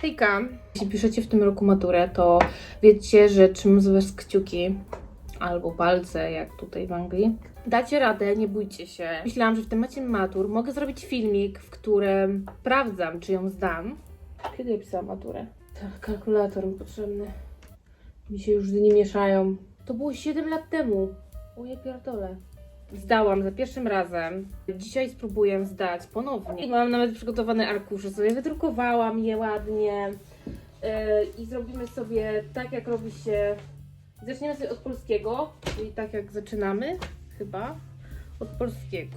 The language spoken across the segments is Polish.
Hejka! Jeśli piszecie w tym roku maturę, to wiecie, że za was kciuki albo palce, jak tutaj w Anglii. Dacie radę, nie bójcie się. Myślałam, że w temacie matur mogę zrobić filmik, w którym sprawdzam, czy ją zdam. Kiedy ja pisałam maturę? Tak, kalkulator mi potrzebny. Mi się już dni mieszają. To było 7 lat temu. O ja pierdolę. Zdałam za pierwszym razem. Dzisiaj spróbuję zdać ponownie. Mam nawet przygotowane arkusze, sobie wydrukowałam je ładnie. Yy, I zrobimy sobie tak, jak robi się. Zaczniemy sobie od polskiego, czyli tak jak zaczynamy, chyba. Od polskiego.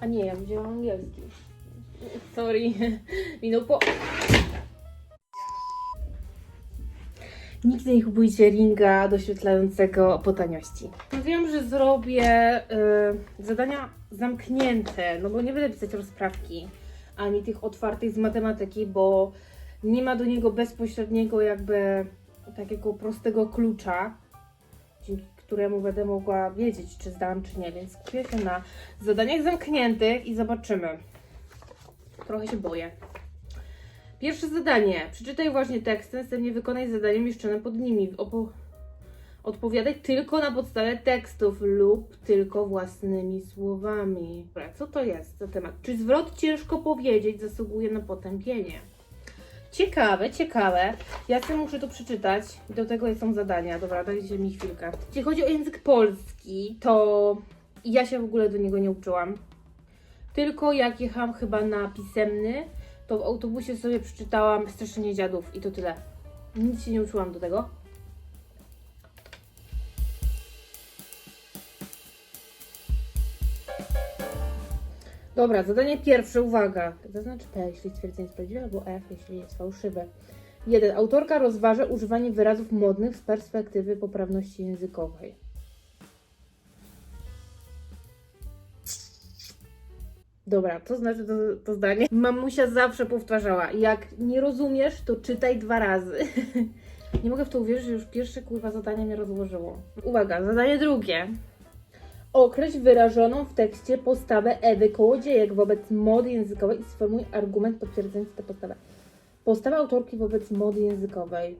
A nie, ja wzięłam angielski. Sorry. Minął po. Nigdy nie kupujcie ringa doświetlającego po taniości. Wiem, że zrobię y, zadania zamknięte, no bo nie będę pisać rozprawki, ani tych otwartych z matematyki, bo nie ma do niego bezpośredniego jakby takiego prostego klucza, dzięki któremu będę mogła wiedzieć, czy zdałam, czy nie, więc skupię się na zadaniach zamkniętych i zobaczymy. Trochę się boję. Pierwsze zadanie. Przeczytaj właśnie teksty, następnie wykonaj zadanie umieszczone pod nimi. Opo- odpowiadaj tylko na podstawie tekstów lub tylko własnymi słowami. Dobra, co to jest za temat? Czy zwrot ciężko powiedzieć zasługuje na potępienie? Ciekawe, ciekawe. Ja sobie muszę to przeczytać. Do tego są zadania. Dobra, dajcie mi chwilkę. Jeśli chodzi o język polski, to ja się w ogóle do niego nie uczyłam. Tylko jak jechałam chyba na pisemny, to w autobusie sobie przeczytałam Straszenie Dziadów i to tyle. Nic się nie uczyłam do tego. Dobra, zadanie pierwsze, uwaga. Zaznacz P, jeśli stwierdzenie jest prawdziwe, albo F, jeśli jest fałszywe. 1. Autorka rozważa używanie wyrazów modnych z perspektywy poprawności językowej. Dobra, to znaczy to, to zdanie. Mamusia zawsze powtarzała, jak nie rozumiesz, to czytaj dwa razy. nie mogę w to uwierzyć, że już pierwsze kurwa zadanie mnie rozłożyło. Uwaga, zadanie drugie. Określ wyrażoną w tekście postawę Ewy Kołodziejek wobec mody językowej i sformułuj argument potwierdzający tę postawę. Postawa autorki wobec mody językowej.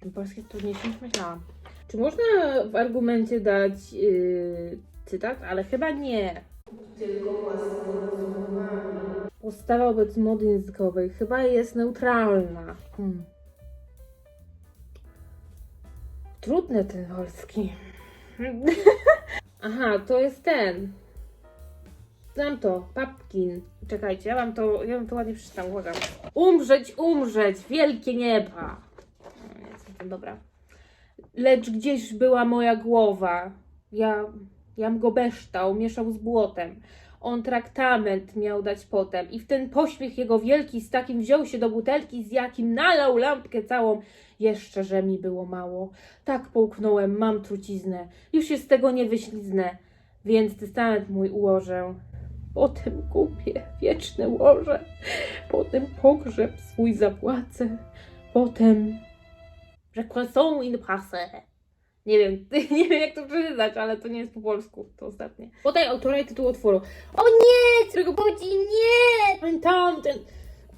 Ten polski jest trudniejszy niż myślałam. Czy można w argumencie dać yy, cytat? Ale chyba nie. Tylko. Postawa wobec mody językowej chyba jest neutralna. Hmm. Trudny ten polski. Aha, to jest ten. Znam to, Papkin. Czekajcie, ja wam to, ja wam to ładnie przeczytam, uwaga. Umrzeć, umrzeć, wielkie nieba. No, nie jestem dobra. Lecz gdzieś była moja głowa. Ja, jam go beształ, mieszał z błotem. On traktament miał dać potem i w ten pośpiech jego wielki z takim wziął się do butelki, z jakim nalał lampkę całą. Jeszcze, że mi było mało. Tak połknąłem, mam truciznę. Już się z tego nie wyśliznę, więc testament mój ułożę. Potem kupię wieczne łoże, potem pogrzeb swój zapłacę, potem Requesson in passe. Nie wiem, nie wiem jak to przeczytać, ale to nie jest po polsku, to ostatnie. Podaj autora i tytuł utworu. O nie! Którego pochodzi? Nie! Pamiętam ten...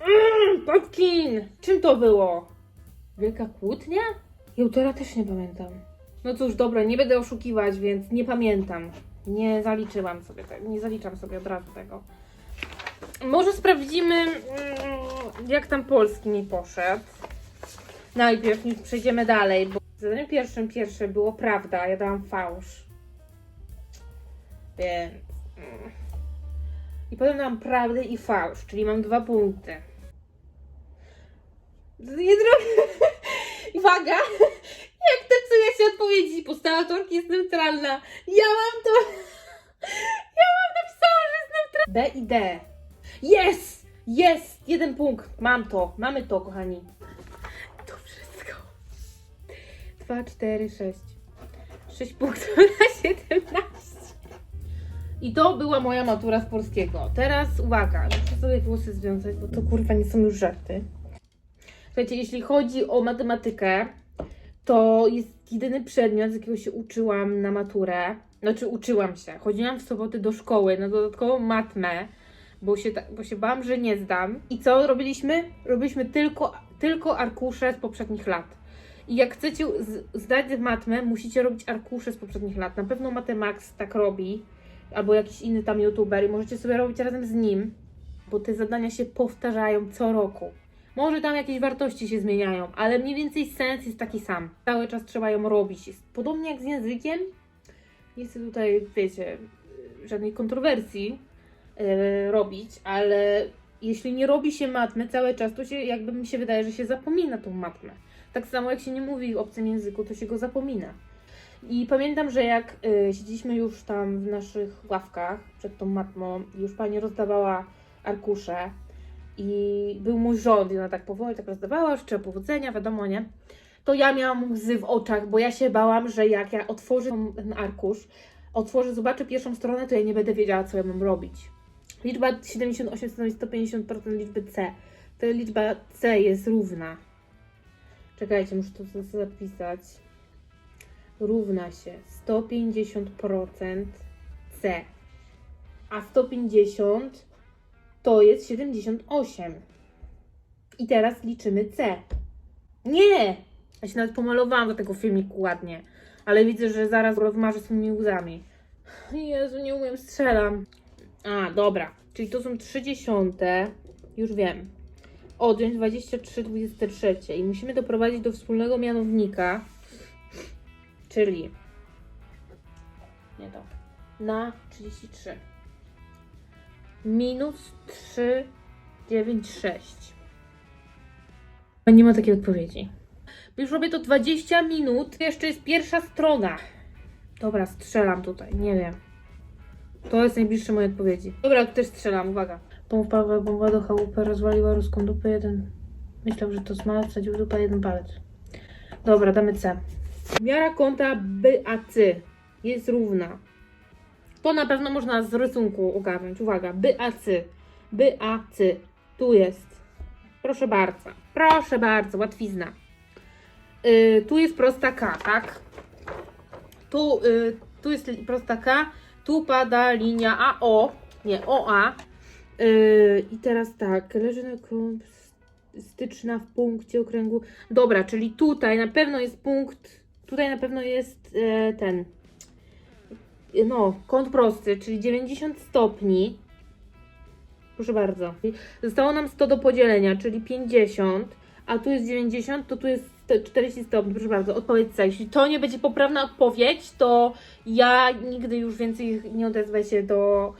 Mm, Pumpkin! Czym to było? Wielka kłótnia? I autora też nie pamiętam. No cóż, dobra, nie będę oszukiwać, więc nie pamiętam. Nie zaliczyłam sobie tego, nie zaliczam sobie od razu tego. Może sprawdzimy, mm, jak tam polski mi poszedł najpierw, niż przejdziemy dalej, bo w zadaniu pierwszym pierwsze było prawda, ja dałam fałsz. Więc... mm. I potem dałam prawdę i fałsz, czyli mam dwa punkty. Nie zrobię... Uwaga! Jak decyduje się odpowiedzi? Postawa autorki jest neutralna. Ja mam to... Ja mam napisałam, że jest neutralna. B i D. Jest! Jest! Jeden punkt. Mam to. Mamy to, kochani. 2, 4, 6. 6 punktów na 17. I to była moja matura z polskiego. Teraz uwaga, muszę sobie włosy związać, bo to kurwa nie są już żarty. Słuchajcie, jeśli chodzi o matematykę, to jest jedyny przedmiot, z jakiego się uczyłam na maturę. Znaczy uczyłam się. Chodziłam w soboty do szkoły na dodatkową matmę, bo się, bo się bałam, że nie zdam. I co robiliśmy? Robiliśmy tylko, tylko arkusze z poprzednich lat. I jak chcecie zdać matmę, musicie robić arkusze z poprzednich lat. Na pewno Matemax tak robi, albo jakiś inny tam youtuber i możecie sobie robić razem z nim, bo te zadania się powtarzają co roku. Może tam jakieś wartości się zmieniają, ale mniej więcej sens jest taki sam. Cały czas trzeba ją robić. Podobnie jak z językiem. Nie chcę tutaj, wiecie, żadnej kontrowersji e, robić, ale jeśli nie robi się matmy cały czas, to się jakby mi się wydaje, że się zapomina tą matmę. Tak samo jak się nie mówi w obcym języku, to się go zapomina. I pamiętam, że jak y, siedzieliśmy już tam w naszych ławkach przed tą matmą, już pani rozdawała arkusze i był mój rząd i ona tak powoli tak rozdawała, życzę powodzenia, wiadomo, nie? To ja miałam łzy w oczach, bo ja się bałam, że jak ja otworzę ten arkusz, otworzę, zobaczę pierwszą stronę, to ja nie będę wiedziała, co ja mam robić. Liczba 78 stanowi 150% liczby C. To liczba C jest równa. Czekajcie, muszę to zapisać. Równa się 150% C. A 150 to jest 78. I teraz liczymy C. Nie! Ja się nawet pomalowałam do tego filmiku ładnie. Ale widzę, że zaraz rozmarzę swoimi łzami. Jezu, nie umiem, strzelam. A, dobra. Czyli to są 30. Już wiem. Odjąć 23, 23. I musimy doprowadzić do wspólnego mianownika. Czyli. Nie to. Na 33. Minus 3, 9, 6. Nie ma takiej odpowiedzi. Już robię to 20 minut. Jeszcze jest pierwsza strona. Dobra, strzelam tutaj. Nie wiem. To jest najbliższe mojej odpowiedzi. Dobra, tu też strzelam, uwaga. Pompa bomba do chałupy rozwaliła ruską dupę jeden. Myślał, że to smalec, wsadził dupę jeden palec. Dobra, damy C. Miara kąta BAC jest równa. To na pewno można z rysunku ogarnąć. Uwaga, BAC. BAC. Tu jest. Proszę bardzo. Proszę bardzo, łatwizna. Y, tu jest prosta K, tak? Tu, y, tu jest prosta K. Tu pada linia AO. Nie, OA. Y, I teraz tak, leży na styczna w punkcie okręgu. Dobra, czyli tutaj na pewno jest punkt, tutaj na pewno jest e, ten, no, kąt prosty, czyli 90 stopni. Proszę bardzo. Zostało nam 100 do podzielenia, czyli 50, a tu jest 90, to tu jest 40 stopni. Proszę bardzo, odpowiedź C. Jeśli to nie będzie poprawna odpowiedź, to ja nigdy już więcej nie odezwę się do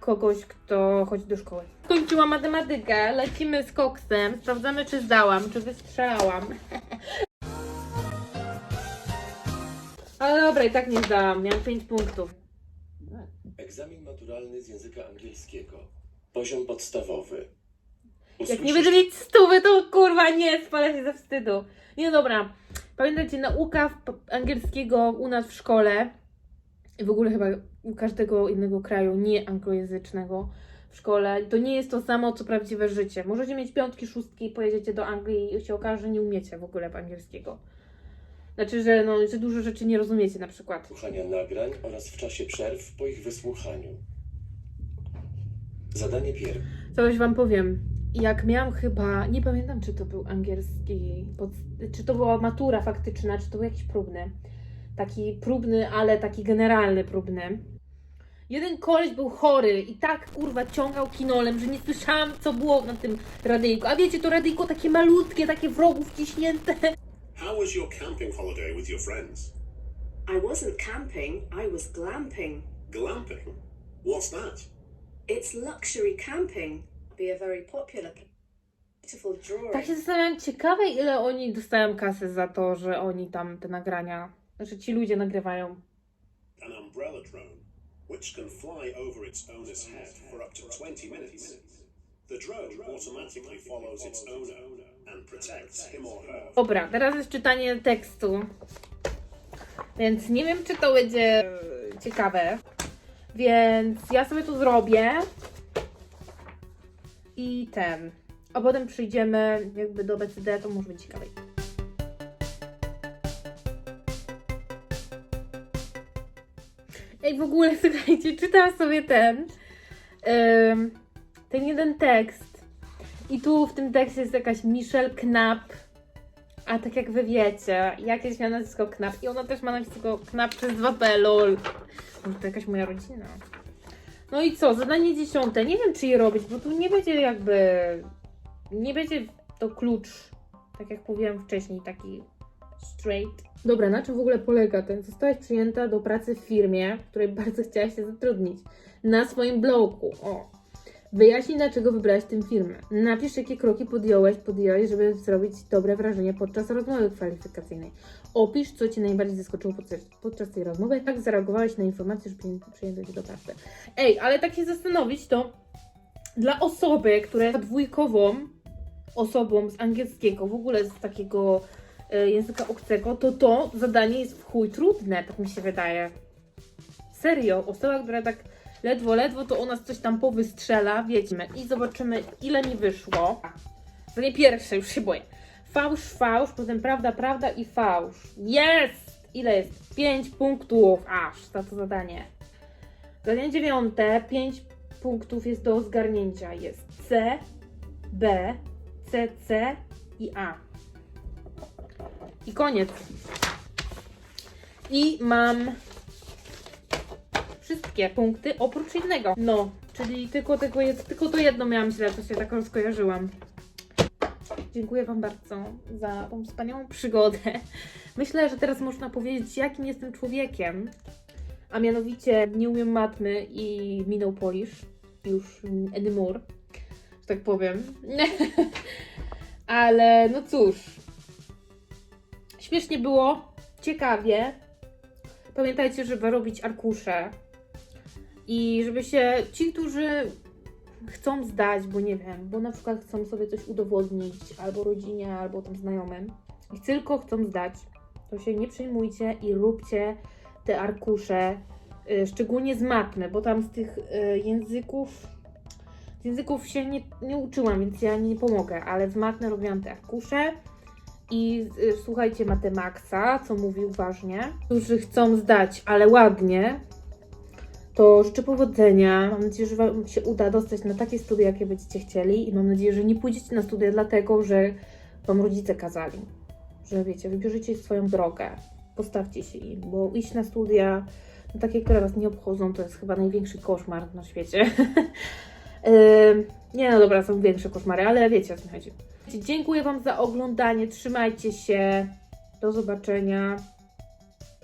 kogoś, kto chodzi do szkoły. Skończyłam matematykę, lecimy z koksem, sprawdzamy czy zdałam, czy wystrzelałam. Ale dobra, i tak nie zdałam, miałam 5 punktów. Egzamin maturalny z języka angielskiego. Poziom podstawowy. Jak nie będę mieć stówy, to kurwa nie, spalę się ze wstydu. Nie dobra, pamiętajcie, nauka angielskiego u nas w szkole i w ogóle chyba u każdego innego kraju nie anglojęzycznego w szkole, to nie jest to samo, co prawdziwe życie. Możecie mieć piątki, szóstki, pojedziecie do Anglii i się okaże, że nie umiecie w ogóle angielskiego. Znaczy, że, no, że dużo rzeczy nie rozumiecie na przykład. Słuchania nagrań oraz w czasie przerw po ich wysłuchaniu. Zadanie pierwsze. Coś wam powiem. Jak miałam chyba, nie pamiętam czy to był angielski, czy to była matura faktyczna, czy to był jakiś próbny. Taki próbny, ale taki generalny próbny. Jeden koleś był chory i tak kurwa ciągał kinolem, że nie słyszałam co było na tym radyjku. A wiecie, to radyjko takie malutkie, takie w rogu wciśnięte. How was your camping holiday with your friends? I wasn't camping, I was glamping. Glamping? What's that? It's luxury camping. Be a very popular, beautiful drawing. Tak się zastanawiam, ciekawe ile oni dostają kasy za to, że oni tam te nagrania, że ci ludzie nagrywają. An umbrella drone, which can fly over its owner's head for up to 20 minutes. The drone automatically follows its owner and protects him or her. Dobra, teraz jest czytanie tekstu. Więc nie wiem, czy to będzie e, ciekawe. Więc ja sobie to zrobię. I ten. A potem przyjdziemy jakby do BCD, to może być ciekawe. Ej, w ogóle, słuchajcie, czytałam sobie ten, em, ten jeden tekst. I tu w tym tekście jest jakaś Michelle Knapp. A tak jak wy wiecie, jakieś ma nazwisko Knapp i ona też ma nazwisko Knapp przez 2P, lol. Może to jakaś moja rodzina. No i co, zadanie dziesiąte. Nie wiem, czy je robić, bo tu nie będzie jakby... Nie będzie to klucz, tak jak mówiłam wcześniej, taki straight. Dobra, na czym w ogóle polega ten? Zostałaś przyjęta do pracy w firmie, w której bardzo chciałaś się zatrudnić. Na swoim blogu. O. Wyjaśnij, dlaczego wybrałaś tę firmę. Napisz, jakie kroki podjąłeś, podjęłaś, żeby zrobić dobre wrażenie podczas rozmowy kwalifikacyjnej. Opisz, co Cię najbardziej zaskoczyło podczas, podczas tej rozmowy. Jak zareagowałeś na informację, że przyję- przyjęto do pracy. Ej, ale tak się zastanowić, to dla osoby, która jest dwójkową osobą z angielskiego, w ogóle z takiego e, języka obcego, to to zadanie jest w chuj trudne, tak mi się wydaje. Serio, osoba, która tak ledwo, ledwo, to ona coś tam powystrzela, wiedźmy i zobaczymy, ile mi wyszło. Zadanie pierwsze, już się boję. Fałsz, fałsz, potem prawda, prawda i fałsz. Jest! Ile jest? 5 punktów aż za to zadanie. Zadanie dziewiąte, 5 punktów jest do zgarnięcia. Jest C, B, C, C i A. I koniec. I mam wszystkie punkty oprócz jednego. No, czyli tylko, jest, tylko to jedno miałam źle, to się tak rozkojarzyłam. Dziękuję Wam bardzo za tą wspaniałą przygodę. Myślę, że teraz można powiedzieć, jakim jestem człowiekiem. A mianowicie nie umiem matmy i minął polish. Już anymore, że tak powiem. Ale no cóż. Śmiesznie było, ciekawie. Pamiętajcie, żeby robić arkusze. I żeby się ci, którzy chcą zdać, bo nie wiem, bo na przykład chcą sobie coś udowodnić, albo rodzinie, albo tam znajomym, i tylko chcą zdać, to się nie przejmujcie i róbcie te arkusze, y, szczególnie z matmy, bo tam z tych y, języków, z języków się nie, nie uczyłam, więc ja nie pomogę, ale z matmy robiłam te arkusze. I y, słuchajcie Matemaxa, co mówił ważnie, którzy chcą zdać, ale ładnie, to życzę powodzenia. Mam nadzieję, że Wam się uda dostać na takie studia, jakie będziecie chcieli. I mam nadzieję, że nie pójdziecie na studia dlatego, że Wam rodzice kazali. Że wiecie, wybierzecie swoją drogę. Postawcie się im, bo iść na studia, no takie, które Was nie obchodzą, to jest chyba największy koszmar na świecie. Nie no dobra, są większe koszmary, ale wiecie o co chodzi. Dziękuję Wam za oglądanie. Trzymajcie się. Do zobaczenia.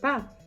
Pa!